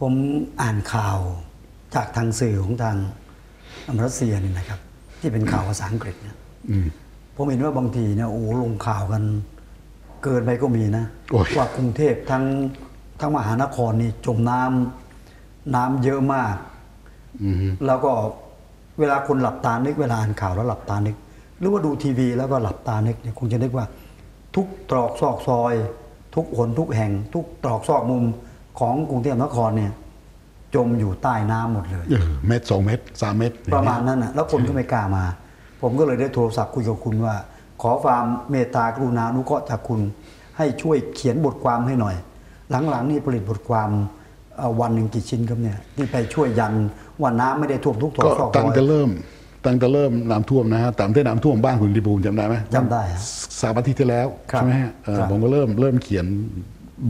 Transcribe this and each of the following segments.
ผมอ่านข่าวจากทางสื่อของทางรัสเซียนี่นะครับ ที่เป็นข่าวภาษาอังกฤษเนี่ยอืมผมเห็นว่าบางทีเนี่ยโอ้โหลงข่าวกัน เกินไปก็มีนะโอ้ยว่ากรุงเทพทั้งทั้งมหานครนี่จมน้ำน้ำเยอะมากอืมแล้วก็เวลาคนหลับตานึกเวลาอ่านข่าวแล้วหลับตานึก หรือว่าดูทีวีแล้วก็หลับตานึกเนี่ยคงจะนึกว่า ทุกตรอกซอกซอย ทุกหนทุกแห่ง ทุกตรอกซอกมุม ของกรุงเทพมหานครเนี่ย จมอยู่ใต้น้ำหมดเลยเออเม็ดสองเม็ดสามเม็ดประมาณนั้นนะแล้วคนก็ไม่กล้ามา ผมก็เลยได้โทรศัพท์คุยกับคุณว่า ขอความเมตตากรุณานุเคราะห์จากคุณ ให้ช่วยเขียนบทความให้หน่อย หลังๆนี่ผลิตบทความเอ่อวันหนึ่งกี่ชิ้นครับเนี่ยที่ไปช่วยยันว่าน้ำไม่ได้ท่วมทุกตรอก็กซอกซตั้งอยแต่เริ่มตั้งแต่เริ่มน้ำท่วมนะฮะตามที่น้ำท่วมบ้านคุณดิบูลจำได้ไหมจำได้ฮะสามอาทิตย์ที่แล้วครับใช่ไหมฮะเออครับผมก็เริ่มเริ่มเขียน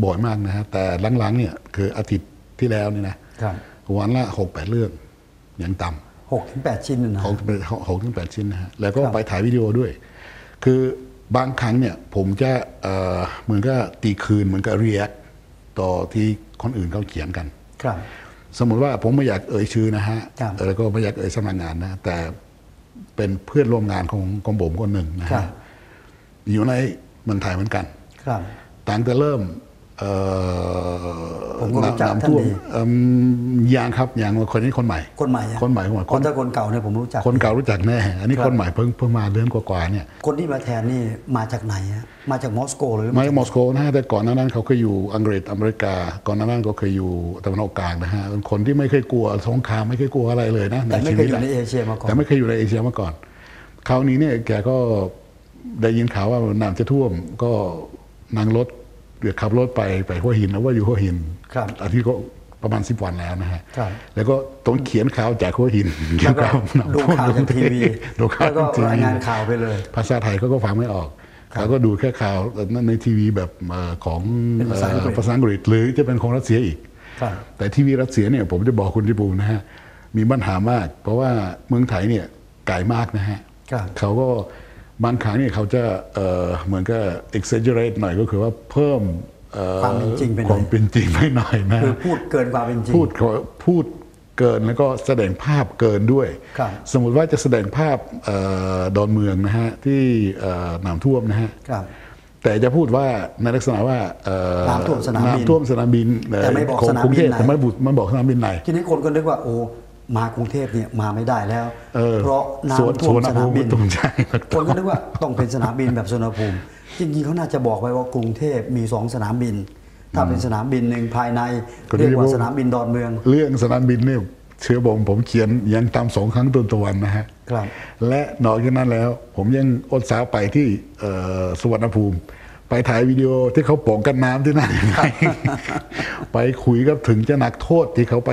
บ่อยมากนะฮะแต่หลังๆเนี่ยคืออาทิตย์ที่แล้วนี่นะครับวันละหกแปดเรื่องอย่างต่ำหกถึงแปดชิ้นนะนะหกหกถึงแปดชิ้นนะฮะแล้วก็ไปถ่ายวิดีโอด้วย คือบางครั้งเนี่ยผมจะเอ่อเหมือนก็ตีคืนเหมือนกับรีแอคต่อที่คนอื่นเขาเขียนกัน ครับ สมมติว่าผมไม่อยากเอ่ยชื่อนะฮะครับแล้วก็ไม่อยากเอ่ยสำนักงานนะ แต่เป็นเพื่อนร่วมงานของของผมคนหนึ่งนะครัฮะบอยู่ในเมืองไทยเหมือนกัน ครับต่างแต่เริ่มเอ่อ ผมก็รู้จักน้ำท่านท่วมดีเอิ่มยางครับยางคนนี้คนใหม่ คนใหม่อะคนใหม่คนใหม่คนถ้าคนเก่าเนี่ยผมรู้จัก คนเก่ารู้จักแน่อันนี้ครับคนใหม่เพิ่งเพิ่งมาเดือนกว่าๆเนี่ย คนที่มาแทนนี่มาจากไหนฮะมาจากมอสโกหรือมาจากมอสโกนะฮะแต่ก่อนหนานั้นเขาเคยอยู่อังกฤษอเมริกา ก่อนหนานั้นก็เคยอยู่ตะวันออกกลางนะฮะเป็นคนที่ไม่เคยกลัวสงครามไม่เคยกลัวอะไรเลยนะแต่ไม่เคยอยู่ในชีวิตะเอเชียมาก่อนแต่ไม่เคยอยู่ในเอเชียมาก่อนคราวนี้เนี่ยแกก็ได้ยินข่าวว่าน้ำจะท่วมก็นั่งรถเรือ ขับรถไปไปหัวหินนะว่าอยู่หัวหินครับอาทิตย์ก็ประมาณสิบวันแล้วนะฮะครับแล้วก็ต้องเขียนข่าวจากหัวหินแล้วก็เกี่ยดูบน้ำท่วมข่าวจากทีวีดูข่าวแล้วก็ทีวีรายงานข่าวไปเลย ภาษาไทยเขาก็ฟังไม่ออกเขาก็ดูแค่ข่าวในทีวีแบบเอ่อของเป็นภาษาอังกฤษเอ่อภาษาอังกฤษหรือจะเป็นของรัสเซียอีกครับแต่ทีวีรัสเซียเนี่ยผมจะบอกคุณที่บูนะฮะ มีปัญหามาก เพราะว่าเมืองไทยเนี่ยไกลมากนะฮะครับเขาก็ บางครั้งเนี่ยเขาจะเอ่อเหมือนกับ exaggerate หน่อยก็คือว่าเพิ่มเอ่อความเป็นจริงไปหน่อยความเป็นจริงไปหน่อยนะคือพูดเกินความเป็นจริงพูดเขาพูดเกินแล้วก็แสดงภาพเกินด้วยครับสมมุติว่าจะแสดงภาพเอ่อดอนเมืองนะฮะที่เอ่อน้ำท่วมนะฮะครับแต่จะพูดว่าในลักษณะว่าเอ่อน้ำท่วมสนามบินน้ำท่วมสนามบินเแต่ไม่บอกของสนามกรุงเทพบินไหนแต่ไม่บุไม่บอกสนามบินไหนทีนี้คนก็นึกว่าโอ้ มากรุงเทพเนี่ยมาไม่ได้แล้วเออเพราะน้ำท่วมสนามบินคนก็นึกว่าต้องเป็นสนามบินแบบสุวรรณภูมิ จริงๆเขาน่าจะบอกไว้ว่ากรุงเทพมีสองสนามบิน ถ้าเป็นสนามบินหนึ่งภายในเรียกว่าสนามบินดอนเมือง เรื่องสนามบินเนี่ยเชื่อผมผมเขียนยังตามสองครั้งต่อต่อวันนะฮะครับและนอกจากนั้นแล้ว ผมยังอดสาวไปที่สุวรรณภูมิไปถ่ายวิดีโอที่เขาป้องกันน้ำที่นั่นไปคุยกับถึงจะนักโทษที่เขาไป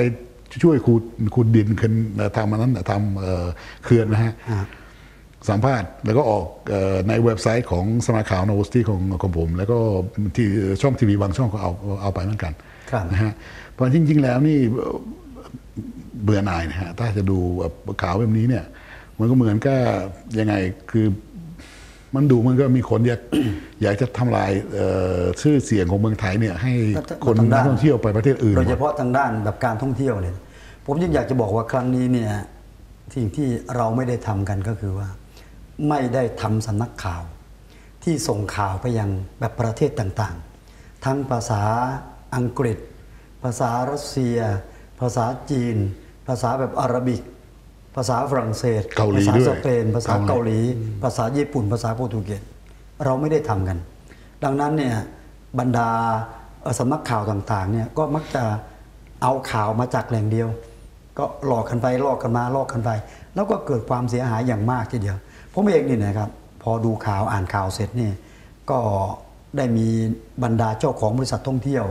ช่วยขุดขุดดินขึ้นเอ่อทำมันนั้นน่ะทำเอ่อเขื่อนนะฮะฮะสัมภาษณ์แล้วก็ออกเอ่อในเว็บไซต์ของสำนักข่าวโนวสตี้ของของผม แล้วก็ที่ช่องทีวีบางช่องก็เอาเอาไปเหมือนกันครับนะฮะเพราะจริง ๆ แล้วนี่เบื่อหน่ายนะฮะถ้าจะดูแบบข่าวแบบนี้เนี่ย มันก็เหมือนก็ยังไงคือ มันดูมันก็มีคนอยากอยากจะทำลายเอ่อชื่อเสียงของเมืองไทยเนี่ยให้คนทางด้านนักท่องเที่ยวไปประเทศอื่นโดยเฉพาะทางด้านแบบการท่องเที่ยวเนี่ยผมยังอยากจะบอกว่าครั้งนี้เนี่ยสิ่งที่เราไม่ได้ทำกันก็คือว่า ไม่ได้ทำสำนักข่าว ที่ส่งข่าวไปยังแบบประเทศต่างๆ ทั้งภาษาอังกฤษ ภาษารัสเซีย ภาษาจีน ภาษาแบบอาหรับิก ภาษาฝรั่งเศสเกาหลีภาษาด้วยสเปนภาษาเกาหลี ภาษาญี่ปุ่น ภาษาโปรตุเกสเราไม่ได้ทำกัน ดังนั้นเนี่ยบรรดาเอ่อสำนักข่าวต่างๆเนี่ยก็มักจะเอาข่าวมาจากแหล่งเดียว ก็หลอกกันไปหลอกกันมาหลอกกันไป แล้วก็เกิดความเสียหายอย่างมากทีเดียวผมเองนี่นะครับพอดูข่าวอ่านข่าวเสร็จเนี่ยก็ได้มีบรรดาเจ้าของบริษัทท่องเที่ยว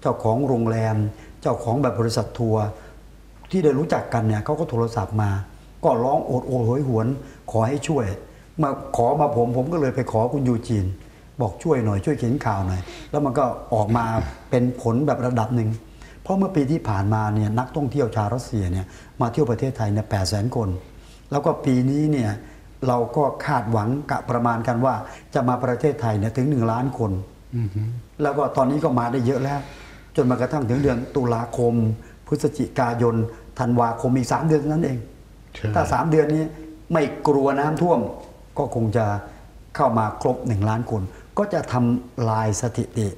เจ้าของโรงแรม เจ้าของแบบบริษัททัวร์ ที่ได้รู้จักกันเนี่ยเขาก็โทรศัพท์มา ก็ร้องโอดโอยโหยหวน ขอให้ช่วย มาขอมาผมผมก็เลยไปขอคุณยูจีน บอกช่วยหน่อยช่วยเขียนข่าวหน่อย แล้วมันก็ออกมาเป็นผลแบบระดับหนึ่งเพราะเมื่อปีที่ผ่านมาเนี่ยนักท่องเที่ยวชาวรัสเซียเนี่ยมาเที่ยวประเทศไทยเนี่ยแปดแสนคน แล้วก็ปีนี้เนี่ยเราก็คาดหวังกะประมาณกันว่าจะมาประเทศไทยเนี่ยถึงหนึ่งล้านคนแล้วก็ตอนนี้ก็มาได้เยอะแล้ว จนมากระทั่งถึงเดือนตุลาคม พฤศจิกายนธันวาคมอีกสามเดือนเท่านั้นเองใช่ถ้าสามเดือนนี้ไม่กลัวน้ำท่วม ก็คงจะเข้ามาครบหนึ่งล้านคน ก็จะทำลายสถิติ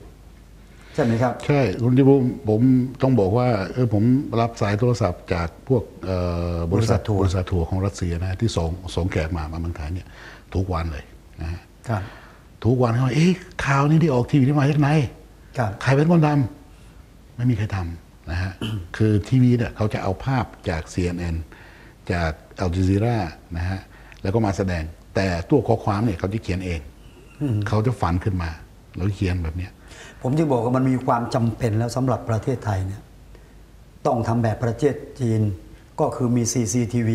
ใช่ไหมครับ ใช่ คุณจิบุมผมต้องบอกว่าเออผมรับสายโทรศัพท์จากพวกเอ่อบริษัทบริษัททัวร์บริษัททัวร์ของรัสเซียนะที่ส่งส่งแขกมามาเมืองไทยเนี่ยทุกวันเลยนะฮะครับทุกวันเขาว่าเอ๊ะข่าวนี้ที่ออกทีวีที่มาจากไหนครับใครเป็นคนทำไม่มีใครทำ นะฮะคือทีวีเนี่ยเขาจะเอาภาพจาก CNN จากอัลจ z ซีรานะฮะแล้วก็มาแสดง แต่ตัวข้อความเนี่ยเขาจะเขียนเอง เขาจะฝันขึ้นมาแล้วเขียนแบบเนี้ยผมจึงบอกว่ามันมีความจำเป็นแล้วสำหรับประเทศไทยเนี่ยต้องทำแบบประเทศจีนก็คือมี CCTV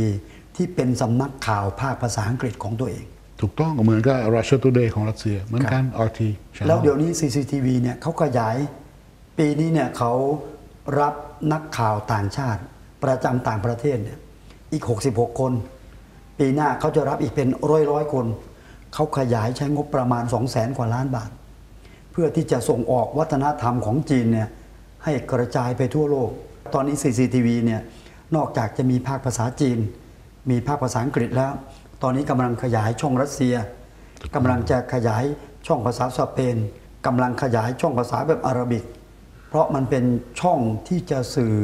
ที่เป็นสำนักข่าวภาคภาษาอังกฤษของตัวเอง ถูกต้องเหมือนกับ Russia Today ของรัสเซียเหมือนกัน RT Channel แล้วเดี๋ยวนี้ CCTV เนี่ยเขาขยายปีนี้เนี่ยเขา รับนักข่าวต่างชาติ ประจำต่างประเทศเนี่ยอีก 66 คน ปีหน้าเขาจะรับอีกเป็นร้อยร้อยคน เขาขยายใช้งบประมาณ 2 0 0แสนกว่าล้านบาท เพื่อที่จะส่งออกวัฒนธรรมของจีนเนี่ยให้กระจายไปทั่วโลก ตอนนี้ CCTV เนี่ยนอกจากจะมีภาคภาษาจีน มีภาคภาษาอังกฤษแล้ว ตอนนี้กำลังขยายช่องรัสเซียกำลังจะขยายช่องภาษาสเปนกำลังขยายช่องภาษาแบบอาหรับิก เพราะมันเป็นช่องที่จะสื่อ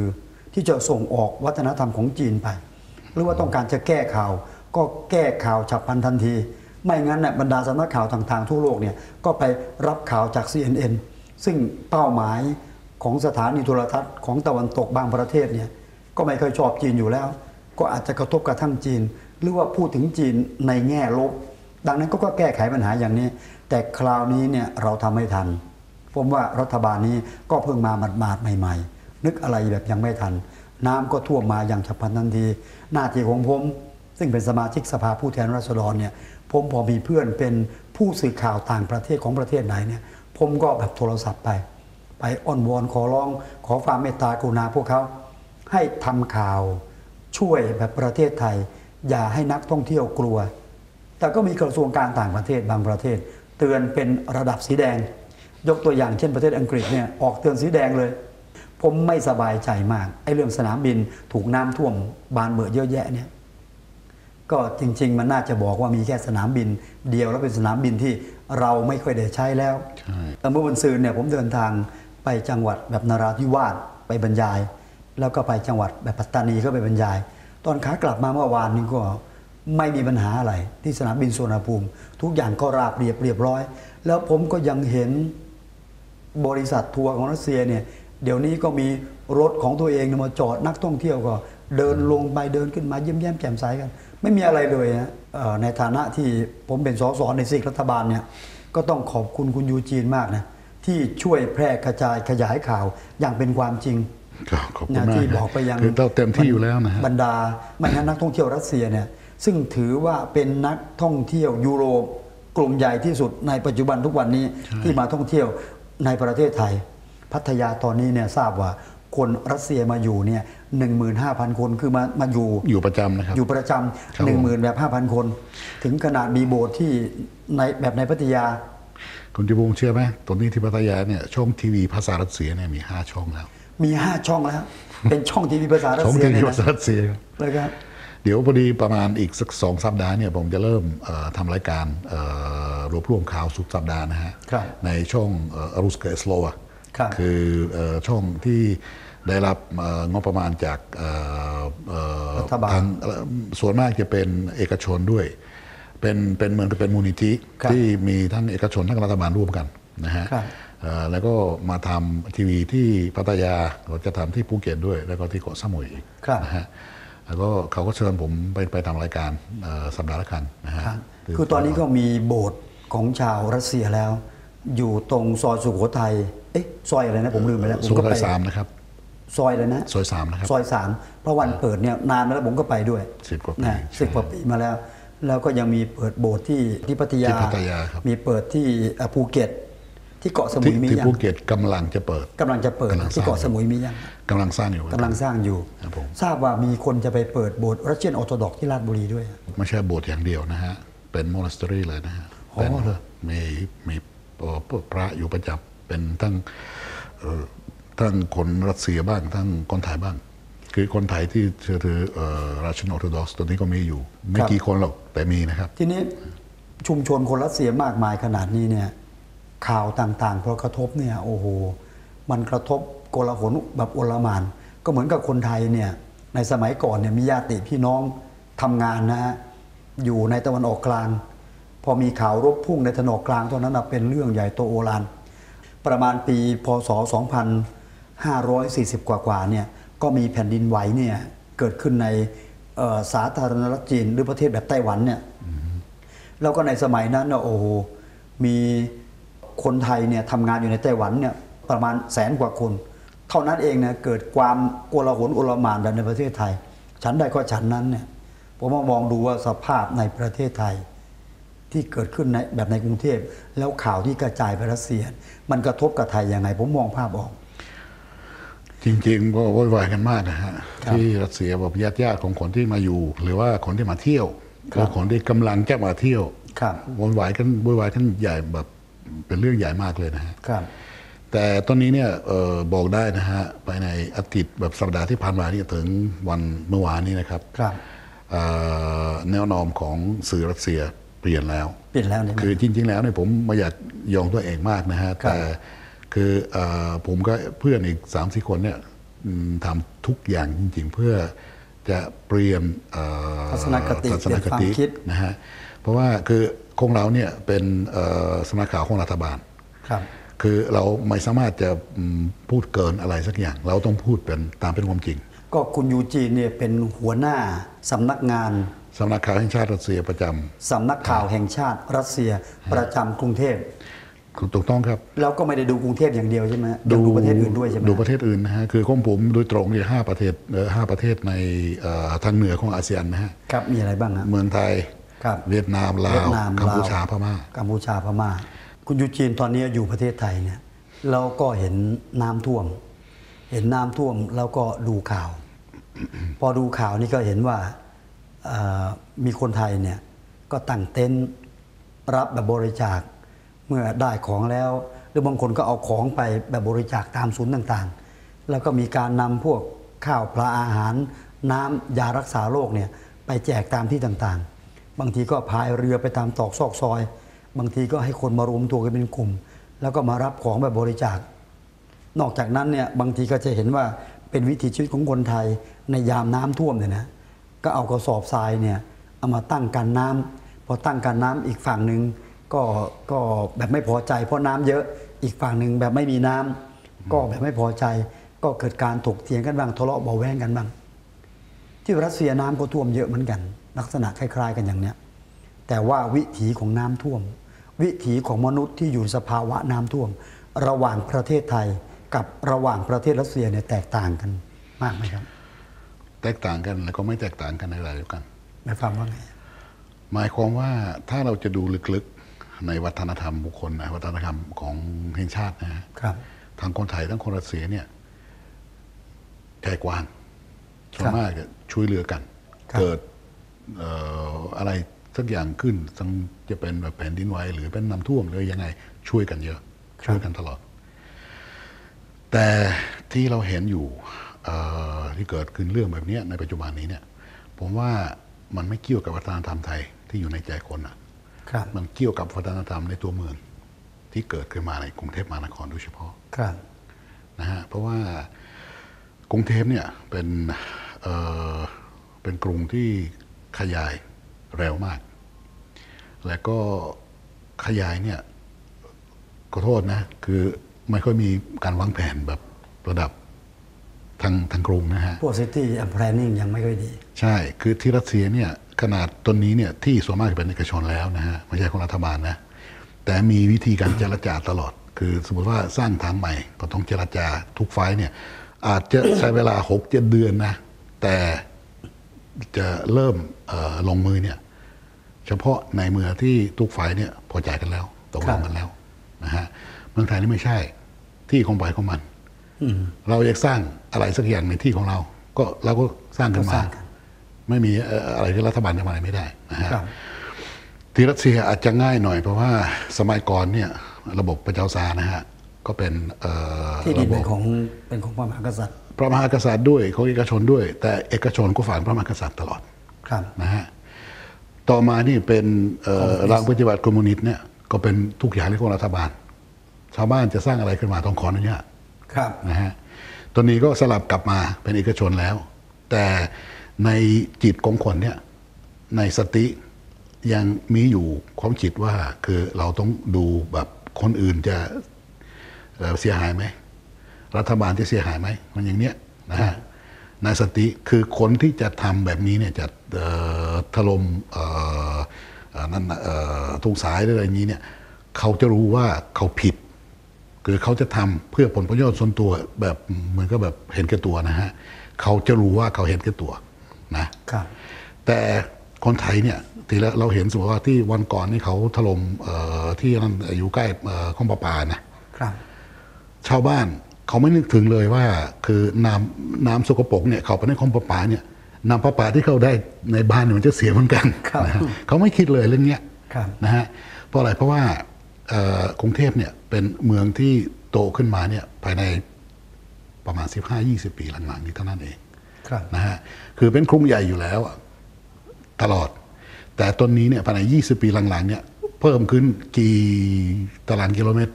ที่จะส่งออกวัฒนธรรมของจีนไป หรือว่าต้องการจะแก้ข่าว ก็แก้ข่าวฉับพลันทันที ไม่งั้นเนี่ยบรรดาสำนักข่าวต่างๆ ทั่วโลกเนี่ยก็ไปรับข่าวจาก CNN ซึ่งเป้าหมายของสถานีโทรทัศน์ของตะวันตกบางประเทศเนี่ยก็ไม่เคยชอบจีนอยู่แล้ว ก็อาจจะกระทบกระทั่งจีน หรือว่าพูดถึงจีนในแง่ลบ ดังนั้นก็ก็แก้ไขปัญหาอย่างนี้ แต่คราวนี้เนี่ยเราทำไม่ทัน ผมว่ารัฐบาลนี้ก็เพิ่งมาหมาดๆใหม่ ๆ นึกอะไรแบบยังไม่ทัน น้ำก็ท่วมมาอย่างฉับพลันทันที หน้าที่ของผม ซึ่งเป็นสมาชิกสภาผู้แทนราษฎรเนี่ยผมพอมีเพื่อนเป็นผู้สื่อข่าวต่างประเทศของประเทศไหนเนี่ยผมก็แบบโทรศัพท์ไป ไปอ้อนวอนขอร้อง ขอความเมตตากรุณาพวกเขา ให้ทำข่าวช่วยแบบประเทศไทย อย่าให้นักท่องเที่ยวกลัว แต่ก็มีกระทรวงการต่างประเทศบางประเทศ เตือนเป็นระดับสีแดง ยกตัวอย่างเช่นประเทศอังกฤษเนี่ยออกเตือนสีแดงเลย ผมไม่สบายใจมากไอ้เรื่องสนามบินถูกน้ำท่วมบานเบอเยอะแยะเนี่ยก็จริง ๆ มันน่าจะบอกว่ามีแค่สนามบิน เดียวแล้วเป็นสนามบินที่เราไม่ค่อยได้ใช้แล้วใช่แต่เมื่อวันซืนเนี่ยผมเดินทางไปจังหวัดแบบนราธิวาสไปบรรยาย แล้วก็ไปจังหวัดแบบปัตตานีก็ไปบรรยาย ตอนขากลับมาเมื่อวานนี้ก็ไม่มีปัญหาอะไรที่สนามบินสุวรรณภูมิ ทุกอย่างก็ราบเรียบเรียบร้อย แล้วผมก็ยังเห็น บริษัททัวร์ของรัสเซียเนี่ยเดี๋ยวนี้ก็มีรถของตัวเองเนี่ยมาจอดนักท่องเที่ยวก็ เดินลงไปเดินขึ้นมาเยี่ยมแย้มแจ่มใสกัน ไม่มีอะไรเลยนะเอ่อในฐานะที่ผมเป็นสสในซีกรัฐบาลเนี่ยก็ต้องขอบคุณคุณยูจีนมากนะที่ช่วยแพร่กระจายขยายข่าวอย่างเป็นความจริงก็ขอบคุณนะมากที่นะบอกไปยังคือเราเต็มที่อยู่แล้วนะฮะบรรดาไม่งั้นนักท่องเที่ยวรัสเซียเนี่ยซึ่งถือว่าเป็นนักท่องเที่ยวยุโรปกลุ่มใหญ่ที่สุดในปัจจุบันทุกวันนี้ที่มาท่องเที่ยว ในประเทศไทย พัทยาตอนนี้เนี่ยทราบว่าคนรัสเซียมาอยู่เนี่ยหนึ่งหมื่นห้าพันคนคือมามาอยู่อยู่ประจำนะครับ อยู่ประจครับำหนึ่งหมื่นแบบห้าพันคน ถึงขนาดมีโบสถ์ที่ในแบบในพัทยาคุณจิบุงเชื่อไหมตรงนี้ที่พัทยาเนี่ยช่องทีวีภาษารัสเซียเนี่ยมีห้าช่องแล้ว มีห้าช่องแล้ว เป็นช่องทีวีภาษารัสช่องเซียทีวีเนี่ยภาษานะรัสเซียเลยครับ เดี๋ยวพอดีประมาณอีกสักสองสัปดาห์เนี่ยผมจะเริ่มเอ่อทำรายการเอ่อรวบรวมข่าวสุดสัปดาห์นะฮะครับในช่องรุสเกสโลวครับคือเอ่อช่องที่ได้รับเอ่องบประมาณจากเอ่อเอ่อรัฐบาลทางเอ่อส่วนมากจะเป็นเอกชนด้วย เป็นเป็นเหมือนกับเป็นมูลนิธิครับที่มีทั้งเอกชนทั้งรัฐบาลร่วมกันนะฮะครับเอ่อแล้วก็มาทำทีวีที่พัทยาเราจะทำที่ภูเก็ตด้วย แล้วก็ที่เกาะสมุยอีกครับนะฮะ แล้วก็เขาก็เชิญผมไปไปทำรายการเอ่อสัปดาห์ละครั้งนะฮะครับคือตอนนี้ก็มีโบสถ์ของชาวรัสเซียแล้ว อยู่ตรงซอยสุโขทัยเอ๊ะซอยอะไรนะผมลืมไปแล้วผมสุก็ขไปสามนะครับซอยเลยนะซอยสามนะครับซอยสามเพราะวันเปิดเนี่ยนานมาแล้วผมก็ไปด้วยสิบกว่าปีนะใช่สิบกว่าปีมาแล้ว แล้วก็ยังมีเปิดโบสถ์ที่ที่พัทยาที่พัทยาครับมีเปิดที่เอ่อภูเก็ต ที่เกาะสมุที่ยมีที่ยังภูเก็ตกำลังจะเปิดกำลังจะเปิดกำลังที่เกาะสร้างสมุยมียังกำลังสร้างอยู่กำลังสร้างอยู่ครับผมทราบว่ามีคนจะไปเปิดโบสถ์รัสเซียนออร์โธดอกซ์ที่ราชบุรีด้วย ไม่ใช่โบสถ์อย่างเดียวนะฮะ เป็นโมนาสเตอรี่เลยนะฮะอ๋อเป็นเหรอมีมีเอ่อพระอยู่ประจำเป็นทั้งเอ่อทั้งคนรัสเซียบ้างทั้งคนไทยบ้าง คือคนไทยที่เชื่อถือราชนอร์โธดอกซ์ตัวนี้ก็มีอยู่ ไม่กี่คนหรอกแต่มีนะครับ ทีนี้ชุมชนคนรัสเซียมากมายขนาดนี้เนี่ย ข่าวต่างๆพอกระทบเนี่ยโอ้โหมันกระทบโกลาหลแบบโอลมาน ก็เหมือนกับคนไทยเนี่ยในสมัยก่อนเนี่ยมีญาติพี่น้องทำงานนะฮะอยู่ในตะวันออกกลาง พอมีข่าวรบพุ่งในตะวันออกกลางตอนนั้นนะเป็นเรื่องใหญ่โตโอฬารประมาณปีพศ 2540 กว่าๆเนี่ยก็มีแผ่นดินไหวเนี่ยเกิดขึ้นในสาธารณรัฐจีนหรือประเทศแบบไต้หวันเนี่ยแล้วก็ในสมัยนั้นนะโอ้โหมี คนไทยเนี่ยทำงานอยู่ในไต้หวันเนี่ยประมาณแสนกว่าคน เท่านั้นเองเนี่ยเกิดความโกลาหลโอลหมานในประเทศไทย ฉันใดก็ฉันนั้นเนี่ยผมมามองดูว่าสภาพในประเทศไทย ที่เกิดขึ้นในแบบในกรุงเทพ แล้วข่าวที่กระจายไปรัสเซีย มันกระทบกับไทยยังไง ผมมองภาพออก จริงๆก็วุ่นวายกันมากนะฮะครับที่รัสเซียแบบญาติญาติๆของคนที่มาอยู่ หรือว่าคนที่มาเที่ยวคหรับรือคนที่กำลังจะมาเที่ยวครับวุ่นวายกันวุ่นวายกันใหญ่แบบ เป็นเรื่องใหญ่มากเลยนะฮะครับ แต่ตอนนี้เนี่ยเออบอกได้นะฮะภายในอาทิตย์แบบสัปดาห์ที่ผ่านมานี่ถึงวันเมื่อวานนี้นะครับครับเอ่อแนวโนมของสื่อรัสเซียเปลี่ยนแล้ว เปลี่ยนแล้วเนี่ยคือจริง ๆ แล้วเนี่ยผมไม่อยากยองตัวเองมากนะฮะครับแต่คือเออผมก็เพื่อนอีก3ามสี่คนเนี่ยอืมทำทุกอย่างจริง ๆ เพื่อจะเปลี่ยนเอ่อทัศนคติทัศนคเปลี่ยนความติคิดนะฮะเพราะว่าคือ ของเราเนี่ยเป็นเอ่อสำนักข่าวของรัฐบาลครับคือเราไม่สามารถจะอืมพูดเกินอะไรสักอย่าง เราต้องพูดเป็นตามเป็นความจริง ก็คุณยูจีนเนี่ยเป็นหัวหน้าสำนักงานสำนักข่าวแห่งชาติรัสเซียประจำสำนักข่าวแห่งชาติรัสเซียประจำกรุงเทพถูกต้องครับ แล้วก็ไม่ได้ดูกรุงเทพอย่างเดียวใช่ไหมยังดูประเทศอื่นด้วยใช่ไหมดูประเทศอื่นนะฮะคือของผมโดยตรงเนี่ยห้าประเทศเอ่อห้าประเทศในเอ่อทางเหนือของอาเซียนนะฮะครับมีอะไรบ้างฮะเมืองไทยครับ เวียดนามลาเวีวยดนามกัมพูลวชาพม่ากัมพูชาพม่า คุณยูจีนตอนนี้อยู่ประเทศไทยเนี่ยเราก็เห็นน้ำท่วม เห็นน้ำท่วมแล้วก็ดูข่าว พอดูข่าวนี่ก็เห็นว่าเอ่อมีคนไทยเนี่ยก็ตั้งเต็นท์รับแบบบริจาคเมื่อได้ของแล้ว หรือบางคนก็เอาของไปแบบบริจาคตามศูนย์ต่างๆ แล้วก็มีการนำพวกข้าวปลาอาหาร น้ำยารักษาโรคเนี่ยไปแจกตามที่ต่างๆ บางทีก็พายเรือไปตามตอกซอกซอย บางทีก็ให้คนมารวมตัวกันเป็นกลุ่ม แล้วก็มารับของแบบบริจาคนอกจากนั้นเนี่ยบางทีก็จะเห็นว่าเป็นวิถีชีวิตของคนไทยในยามน้ำท่วมเนี่ยนะก็เอากระสอบทรายเนี่ยเอามาตั้งกันน้ำพอตั้งกันน้ำอีกฝั่งหนึ่งก็ก็แบบไม่พอใจ เพราะน้ำเยอะอีกฝั่งหนึ่งแบบไม่มีน้ำก็แบบไม่พอใจ ก็เกิดการถกเถียงกันบ้างทะเลาะเบาแวงกันบ้าง ที่รัสเซียน้ำก็ท่วมเยอะเหมือนกัน ลักษณะคล้ายๆ กันอย่างเนี้ยแต่ว่าวิถีของน้ำท่วม วิถีของมนุษย์ที่อยู่ในสภาวะน้ำท่วม ระหว่างประเทศไทยกับระหว่างประเทศรัสเซียเนี่ยแตกต่างกันมากไหมครับ แตกต่างกันแล้วก็ไม่แตกต่างกันในเวลาเดียวกันหมายความว่าไงหมายความว่าถ้าเราจะดูลึกๆในวัฒนธรรมบุคคลนะวัฒนธรรมของแห่งชาตินะฮะครับทางคนไทยทั้งคนรัสเซียเนี่ยใจกว้างส่วครันบมากจะช่วยเหลือกันครับเกิดเอ่ออะไรสักอย่างขึ้นทั้งจะเป็นแบบแผ่นดินไหวหรือเป็นน้ำท่วมหรือยังไง ช่วยกันเยอะ ช่วยกันตลอด แต่ที่เราเห็นอยู่เอ่อที่เกิดขึ้นเรื่องแบบเนี้ยในปัจจุบันนี้เนี่ย ผมว่ามันไม่เกี่ยวกับวัฒนธรรมไทยที่อยู่ในใจคนอะครับมันเกี่ยวกับวัฒนธรรมในตัวเมือง ที่เกิดขึ้นมาในกรุงเทพมหานครโดยเฉพาะครับนะฮะเพราะว่ากรุงเทพเนี่ยเป็นเอ่อเป็นกรุงที่ ขยายเร็วมาก และก็ขยายเนี่ยขอโทษนะ คือไม่ค่อยมีการวางแผนแบบระดับทางทางกรุงนะฮะ พวก city and planning ยังไม่ค่อยดี ใช่ คือที่รัสเซียเนี่ยขนาดต้นนี้เนี่ยที่ส่วนมากจะเป็นเอกชนแล้วนะฮะ ไม่ใช่ของรัฐบาลนะ แต่มีวิธีการเจรจาตลอด คือสมมติว่าสร้างทางใหม่ก็ต้องเจรจาทุกไฟล์เนี่ยอาจจะใช้เวลาหกเจ็ดเดือนนะ แต่ จะเริ่มเอ่อลงมือเนี่ยเฉพาะในเมืองที่ทุกฝ่ายเนี่ยพอใจกันแล้วตกลงกันแล้วนะฮะเมืองไทยนี่ไม่ใช่ที่ของฝ่ายของมันอืมเราอยากสร้างอะไรสักอย่างในที่ของเรา ก็เราก็สร้างกันก็สมาร้างกันไม่มีเอ่ออะไรที่รัฐบาลทำอะไรไม่ได้นะฮะครับที่รัสเซียอาจจะง่ายหน่อยเพราะว่าสมัยก่อนเนี่ยระบบพระเจ้าซาร์นะฮะก็เป็นเอ่อที่ดินระบเป็นบของเป็นของพระมหากษัตริย์ พระมหากษัตริย์ด้วยของเอกชนด้วย แต่เอกชนก็ฝ่ายพระมหากษัตริย์ตลอดครับนะฮะต่อมานี่เป็นเอ่อรางปฏิบัติคอมมิวนิสต์เนี่ยก็เป็นทุกอย่างในของรัฐบาล ชาวบ้านจะสร้างอะไรขึ้นมาต้องขออนุญาตครับนะฮะตัวนี้ก็สลับกลับมาเป็นเอกชนแล้ว แต่ในจิตของคนเนี่ยในสติยังมีอยู่ความจิตว่าคือเราต้องดูแบบคนอื่นจะเอ่อเสียหายไหม รัฐบาลจะเสียหายไหมมันอย่างเนี้ยนะฮะในสติคือคนที่จะทำแบบนี้เนี่ยจะเอ่อถล่มเอ่อเอ่อนั่นน่ะเอ่อทุ่งสายหรืออะไรอย่างนี้เนี่ยเขาจะรู้ว่าเขาผิด คือเขาจะทำเพื่อผลประโยชน์ส่วนตัวแบบเหมือนก็แบบเห็นแก่ตัวนะฮะเขาจะรู้ว่าเขาเห็นแก่ตัวนะครับแต่คนไทยเนี่ยทีละเราเห็นสมมติว่าที่วันก่อนนี่เขาถล่มเอ่อที่นั่นอยู่ใกล้เอ่อคลองประปานะครับชาวบ้าน เขาไม่นึกถึงเลยว่าคือน้ำน้ำสกปรกเนี่ยเขาไปในคลองประปาเนี่ยน้ำประปาที่เขาได้ในบ้านเนี่ยมันจะเสียเหมือนกันครับนะฮะเขาไม่คิดเลยเรื่องเนี้ยครับนะฮะเพราะอะไรเพราะว่าเอ่อกรุงเทพเนี่ยเป็นเมืองที่โตขึ้นมาเนี่ยภายในประมาณ 15-20 ปีหลังๆนี้เท่านั้นเองครับนะฮะคือเป็นกรุงใหญ่อยู่แล้วอะตลอด แต่ต้นนี้เนี่ยภายใน 20 ปีหลังๆเนี่ยเพิ่มขึ้นกี่ตารางกิโลเมตร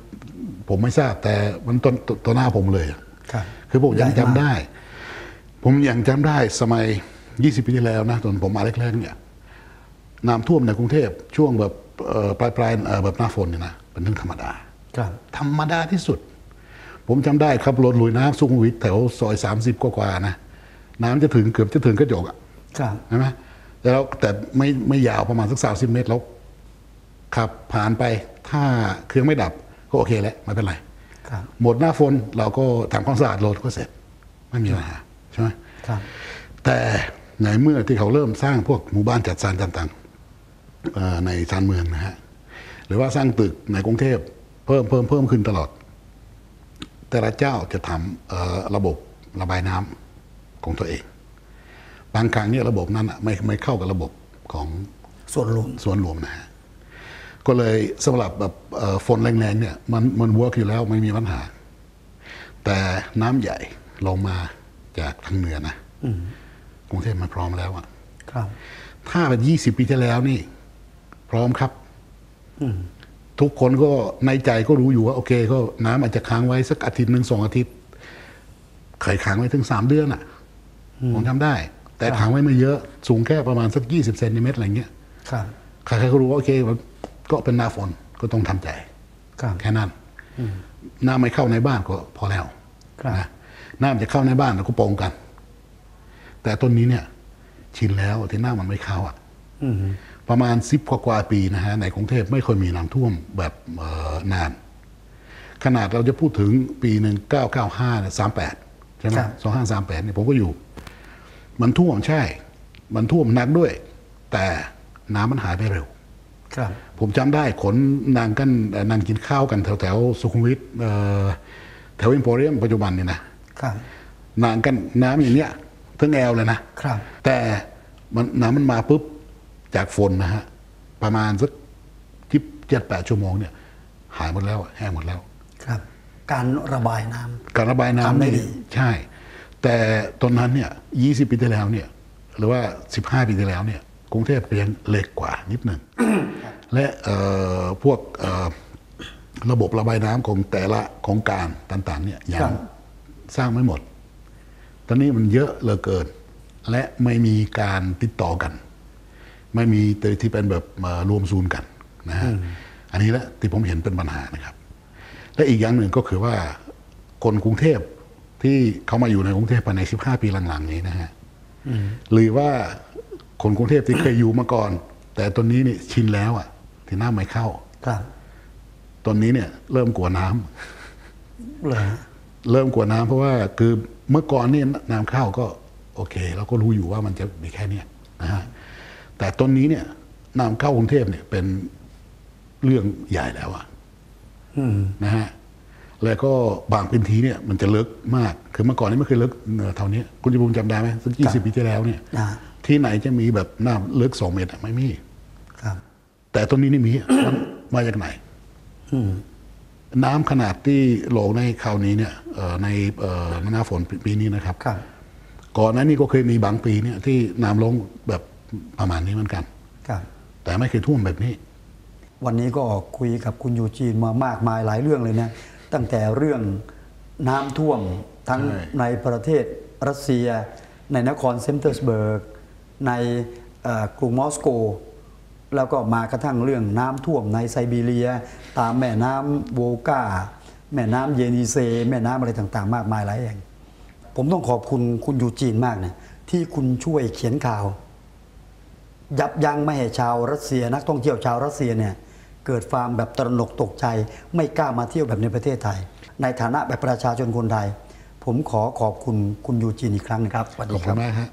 ผมไม่ทราบแต่มันต้นต้นหน้าผมเลยอะครับคือผมยังใหญ่จำมากได้ ผมยังจำได้สมัย 20 ปีที่แล้วนะตอนผมมาแรกๆเนี่ยน้ำท่วมในกรุงเทพช่วงแบบเอ่อปลายปลายๆเอ่อแบบหน้าฝนเนี่ยนะเป็นเรื่องธรรมดาครับธรรมดาที่สุด ผมจำได้ขับรถลุยน้ำสุขุมวิทแถวซอย 30 กว่าๆนะน้ำจะถึงเกือบจะถึงกระจกอะครับใช่ไหมแต่เราแต่ไม่ไม่ยาวประมาณสักสาสิบเมตรแล้วขับผ่านไปถ้าเครื่องไม่ดับ ก็โอเคแล้วไม่เป็นไรครับหมดหน้าฝนเราก็ทำความสะอาดรถก็เสร็จ ไม่มีปัญหาใช่ไหมครับแต่ในเมื่อที่เขาเริ่มสร้างพวกหมู่บ้านจัดสรรต่างๆเอ่อในชานเมืองนะฮะหรือว่าสร้างตึกในกรุงเทพเพิ่มเพิ่มเพิ่มขึ้นตลอด แต่ละเจ้าจะทำเอ่อระบบระบายน้ำของตัวเอง บางครั้งเนี่ยระบบนั้นอะไม่ไม่เข้ากับระบบของส่วนรวมส่วนรวมนะฮะ ก็เลยสำหรับแบบเอ่อฝนแรงๆเนี่ยมันมันเวิร์กอยู่แล้วไม่มีปัญหา แต่น้ำใหญ่ลงมาจากทางเหนือนะกรุงเทพมันพร้อมแล้วอะครับ ถ้าเป็นยี่สิบปีที่แล้วนี่ พร้อมครับทุกคนก็ในใจก็รู้อยู่ว่าโอเค ก็น้ำอาจจะค้างไว้สักอาทิตย์หนึ่งสองอาทิตย์เคยค้างไว้ถึงสามเดือนอะผมจำได้ แต่ค้างไว้ไม่เยอะ สูงแค่ประมาณสักยี่สิบเซนติเมตรอะไรเงี้ยครับใครๆก็รู้ว่าโอเคมัน ก็เป็นหน้าฝนก็ต้องทำใจครับแค่นั้นน้ำไม่เข้าในบ้านก็พอแล้วครับนะน้ำจะเข้าในบ้านเราก็โปรงกัน แต่ต้นนี้เนี่ย ชินแล้วที่น้ำมันไม่เข้าอะอืมประมาณสิบกว่าๆปีนะฮะในกรุงเทพไม่ค่อยมีน้ำท่วมแบบเอ่อนาน ขนาดเราจะพูดถึงปีหนึ่งเก้าเก้าห้าสามแปดใช่ไหมครับสองห้าสามแปดเนี่ยผมก็อยู่ มันท่วมใช่ มันท่วมหนักด้วย แต่น้ำมันหายไปเร็วครับ ผมจำได้ขนนางกันเอ่อนางกินข้าวกันแถวแถวๆสุขุมวิทเอ่อแถวอิมโพเรียมปัจจุบันเนี่ยนะครับนางกันน้ำอย่างเนี้ยทั้งแอลเลยนะครับ แต่มันน้ำมันมาปุ๊บจากฝนนะฮะประมาณสักที่เจ็ดแปดชั่วโมงเนี่ย หายหมดแล้วแห้งหมดแล้วครับ การระบายน้ำการระบายทำน้ำได้นี่ดีใช่ แต่ตอนนั้นเนี่ยยี่สิบปีที่แล้วเนี่ย หรือว่าสิบห้าปีที่แล้วเนี่ย กรุงเทพเพียงเล็กกว่านิดหนึ่งและเอ่อพวกเอ่อระบบระบายน้ำของแต่ละของการต่างๆเนี่ยยัครังบสร้างไม่หมด ตอนนี้มันเยอะเหลือเกิน และไม่มีการติดต่อกัน ไม่มีตัวที่เป็นแบบมารวมศูนย์กันนะฮะอันนี้แหละที่ผมเห็นเป็นปัญหานะครับ และอีกอย่างหนึ่งก็คือว่าคนกรุงเทพที่เขามาอยู่ในกรุงเทพภายใน 15 ปีหลังๆนี้นะฮะหรือว่า คนกรุงเทพที่เคยอยู่มาก่อน แต่ตอนนี้นี่ชินแล้วอะ ที่น้ำไม่เข้าครับตอนนี้เนี่ย เริ่มกลัวน้ำเลยเริ่มกลัวน้ำเพราะว่าคือเมื่อก่อนเนี่ยน้ำเข้าก็โอเคเราก็รู้อยู่ว่ามันจะมีแค่เนี้ยนะฮะแต่ต้นนี้เนี่ยน้ำเข้ากรุงเทพเนี่ยเป็นเรื่องใหญ่แล้วอะอืม นะฮะแล้วก็บางพื้นที่เนี่ยมันจะลึกมาก คือเมื่อก่อนนี่ไม่เคยลึกเอ่อเท่านี้ คุณจิบุมจำได้ไหมสักยี่สิบปีที่แล้วเนี่ยอ่า ที่ไหนจะมีแบบน้ำลึกสองเมตรอะไม่มีครับ แต่ต้นนี้นี่มี มันมาจากไหนอืมน้ำขนาดที่โหลงในคราวนี้เนี่ยเอ่อในเอ่อหน้าฝนปีนี้นะครับครับก่อนหน้านี้ก็เคยมีบางปีเนี่ย ที่น้ำลงแบบประมาณนี้เหมือนกันครับแต่ไม่เคยท่วมแบบนี้ วันนี้ก็คุยกับคุณยูจีนมามากมายหลายเรื่องเลยนะ ตั้งแต่เรื่องน้ำท่วมทั้งใช่ในประเทศรัสเซีย ในนครเซนต์เตอร์สเบิร์ก ในกรุงมอสโก แล้วก็มากระทั่งเรื่องน้ำท่วมในไซบีเรีย ตามแม่น้ำโวกาแม่น้ำเยนีเซ แม่น้ำอะไรต่างๆ มากมายหลายแห่งผมต้องขอบคุณคุณยูจีนมากนะที่คุณช่วยเขียนข่าว ยับยั้งไม่ให้ชาวรัสเซียนักท่องเที่ยวชาวรัสเซียเนี่ยเกิดความแบบตระหนกตกใจ ไม่กล้ามาเที่ยวแบบในประเทศไทย ในฐานะแบบประชาชนคนไทย ผมขอขอบคุณคุณยูจีนอีกครั้งนะครับสวัสขดีอบคคุรับณมากฮะ